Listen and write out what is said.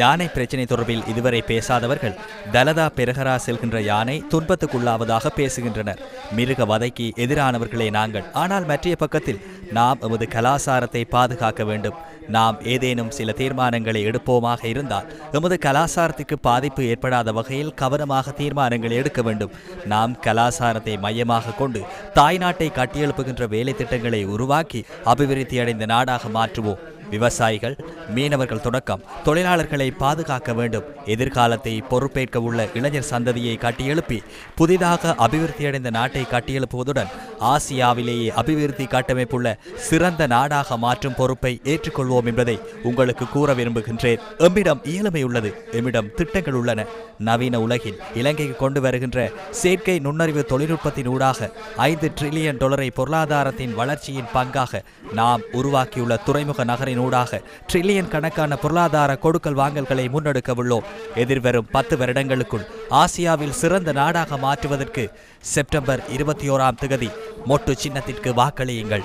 யானை பிரச்சினை தொடர்பில் இதுவரை பேசாதவர்கள் தலதா பெருகரா செல்கின்ற யானை துன்பத்துக்குள்ளாவதாக பேசுகின்றனர். மிருக வதைக்கு எதிரானவர்களே நாங்கள். ஆனால் மற்றைய பக்கத்தில் நாம் எமது கலாசாரத்தை பாதுகாக்க வேண்டும். நாம் ஏதேனும் சில தீர்மானங்களை எடுப்போமாக இருந்தால் எமது கலாசாரத்துக்கு பாதிப்பு ஏற்படாத வகையில் கவனமாக தீர்மானங்களை எடுக்க வேண்டும். நாம் கலாசாரத்தை மையமாக கொண்டு தாய்நாட்டை கட்டியெழுப்புகின்ற வேலை திட்டங்களை உருவாக்கி அபிவிருத்தி அடைந்த நாடாக மாற்றுவோம். விவசாயிகள் மீனவர்கள் தொடக்கம் தொழிலாளர்களை பாதுகாக்க வேண்டும். எதிர்காலத்தை பொறுப்பேற்க உள்ள இளைஞர் சந்ததியை கட்டியெழுப்பி புதிதாக அபிவிருத்தியடைந்த நாட்டை கட்டியெழுப்புவதுடன் ஆசியாவிலேயே அபிவிருத்தி கட்டமைப்புள்ள சிறந்த நாடாக மாற்றும் பொறுப்பை ஏற்றுக்கொள்வோம் என்பதை உங்களுக்கு கூற விரும்புகின்றேன். எம்மிடம் இயலுமை உள்ளது எம்மிடம் திட்டங்கள் உள்ளன. நவீன உலகில் இலங்கைக்கு கொண்டு வருகின்ற செயற்கை நுண்ணறிவு தொழில்நுட்பத்தின் ஊடாக ஐந்து டிரில்லியன் டாலரை பொருளாதாரத்தின் வளர்ச்சியின் பங்காக நாம் உருவாக்கியுள்ள துறைமுக நகரின் ஊடாக ட்ரில்லியன் கணக்கான பொருளாதார கொடுக்கல் வாங்கல்களை முன்னெடுக்க உள்ளோம். எதிர்வரும் பத்து வருடங்களுக்குள் ஆசியாவில் சிறந்த நாடாக மாற்றுவதற்கு செப்டம்பர் இருபத்தி ஓராம் திகதி மொட்டு சின்னத்திற்கு வாக்களியுங்கள்.